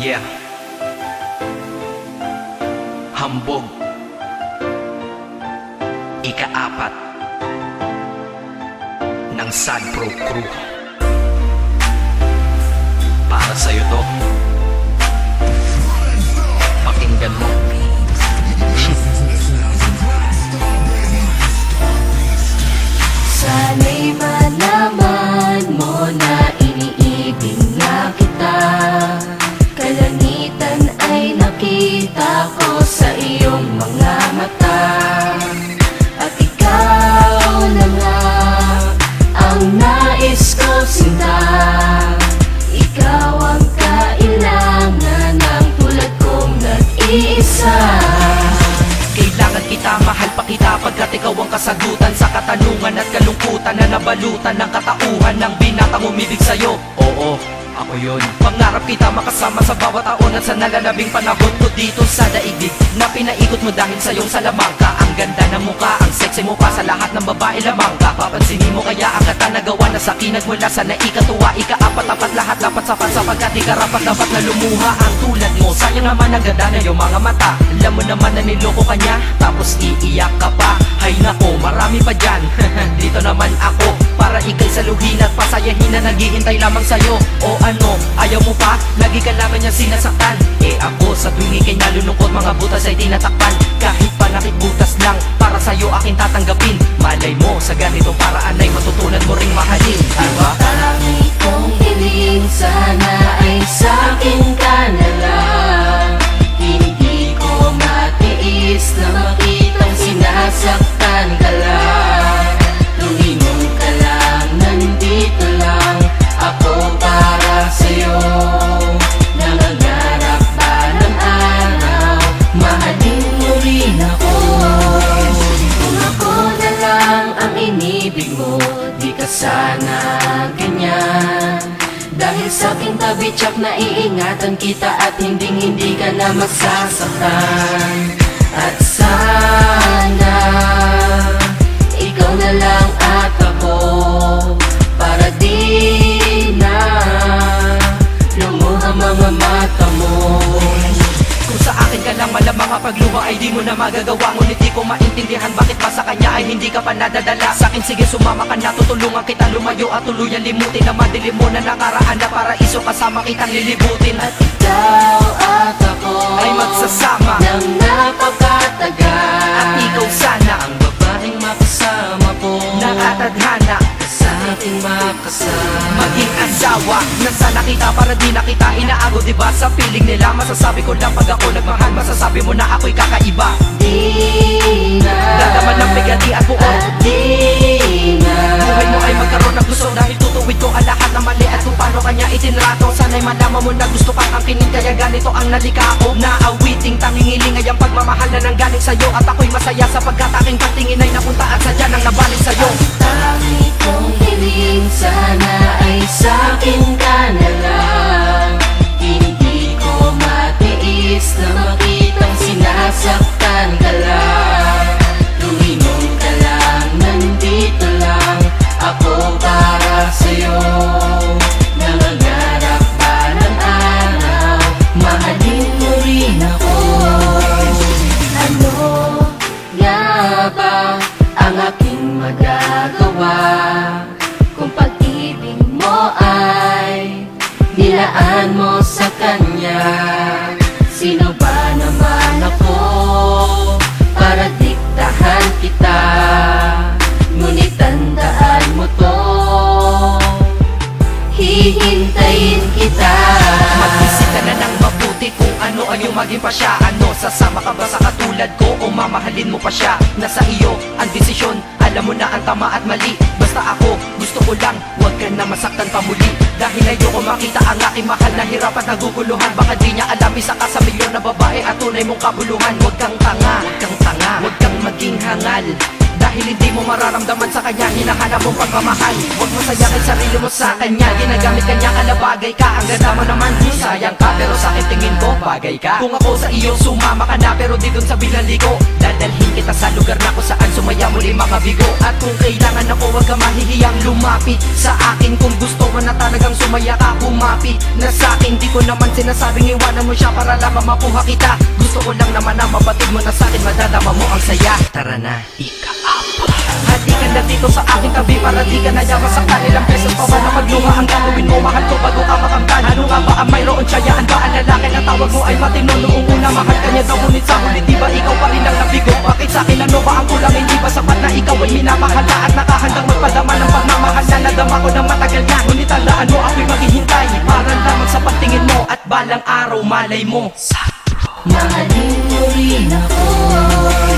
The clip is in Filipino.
Yeah. Hambog. Ikaapat. Ng Sad Pro Crew. Para sa'yo to. Pakinggan mo nakita ko sa iyong mga mata. At ikaw na nga ang nais ko sinta. Ikaw ang kailangan ng tulad kong nag-iisa. Kailangan kita, mahal pa kita Pagkat ikaw ang kasagutan Sa katanungan at kalungkutan Na nabalutan ng katauhan Ng binatang umibig sa'yo. Oo, ako yun. Pangarap kita makasama sa bawat taon At sa nalalabing panahon. Ko dito sa daigdig Na pinaikot mo dahil sa iyong salamangka Ang ganda ng mukha, ang sexy mo pa Sa lahat ng babae lamang Papansinin mo kaya ang kata nagawa Na sa kinagmula sa naikatuwa. Ikaapat-apat lahat dapat sapat Sapagkat di karapat dapat na lumuha Ang tulad mo, sayang naman ang ganda ng iyong mga mata. Alam mo naman na niloko ka niya Tapos iiyak ka pa. Hay nako, marami pa dyan. Dito naman ako Para ikay saluhin at pasayahin na naghihintay lamang sa'yo. O ano, ayaw mo pa? Lagi ka naman niya sinasaktan. Eh ako sa tuwing ikay nalulungkot Mga butas ay tinatakpan. Kahit pa nakikbutas lang Para sa'yo aking tatanggapin. Malay mo, sa ganitong paraan ay matutunan mo ring mahalin. Diba? Tangi sa aking tabi tsak na iingatan kita At hindi hindi ka na masasaktan. At sana Ikaw na lang at ako Para di na Lumuha mga mata mo Akin ka lang malamang ang pagluha ay di mo na magagawa. Ngunit di ko maintindihan bakit ba sa kanya ay hindi ka pa nadadala. Sa akin sige sumama ka na tutulungan kita lumayo at tuluyan. Limutin Na madilim mo na nakaraan na paraiso kasama kitang lilibutin. At Ikaw at ako ay magsasama Nang napakatagal. At ikaw sana Ang babaeng makasama ko. Nakatadhana Sa ating makasama. Maging asawa na sana kita para di na kita inaago Diba sa feeling nila masasabi ko lang pag ako nagmahal Masasabi mo na ako'y kakaiba. Di na. Dadaman ng pigati at buo At di na. Buhay mo ay magkaroon ng gusto Dahil tutuwid ko ang lahat ng mali At kung paano kanya itinrato. Sana'y malaman mo na gusto kang angkinin Kaya ganito ang nalika ko. Naawiting tangingiling ay ang pagmamahal na nanggaling sa'yo. At ako'y masaya sapagkat aking patingin ay napunta At sadya nang nabalik sa'yo. Tangi kong hiling sana ay sa'kin ka Hindi ko matiis na makitang sinasaktan ka lang. Lumingon ka lang, Ako para sa'yo. Nangangarap pa ng araw Mahalin rin ako. Ano ba ang aking magagawa Kung pag-ibig mo ay nilaan mo sa kanya Sino ba naman ako para diktahan kita? Ngunit tandaan mo to Hihintayin kita. Mag-isip ka na kung ano ang iyong maging pasya. Ano, sasama ka ba sa katulad ko o mamahalin mo pa siya? Nasa iyo ang desisyon, alam mo na ang tama at mali. Basta ako, gusto ko lang, huwag ka na masaktan pa muli. Dahil ayoko makita ang aking mahal na hirap at naguguluhan. Baka di niya alam isa ka sa milyon na babae at tunay mong kabuluhan. Huwag kang tanga, huwag kang tanga, huwag kang maging hangal. Dahil hindi mo mararamdaman sa kanya Hinahanap mong pagmamahal. Huwag mo sayangin sarili mo sa kanya. Ginagamit kanya ka na bagay ka. Ang ganda mo naman, sayang ka. Pero sa akin tingin ko, bagay ka. Kung ako sa iyo, sumama ka na Pero di dun sa kita sa lugar na kung saan Sumaya muli mga bigo. At kung kailangan ako, huwag ka mahihiyang lumapit Sa akin. Kung gusto mo na talagang sumaya ka Kumapit na sa akin. Di ko naman sinasabing iwanan mo siya Para lamang makuha kita. Gusto ko lang naman na mabatid mo na sa akin Madadama mo ang saya. Tara na, ika-apa Hati ka na dito sa aking tabi Para di ka nayawa sa kanilang beses pa ba na magluha Ang gagawin mo, mahal ko bago ka makamtan balang araw malay mo. Mahalin mo rin ako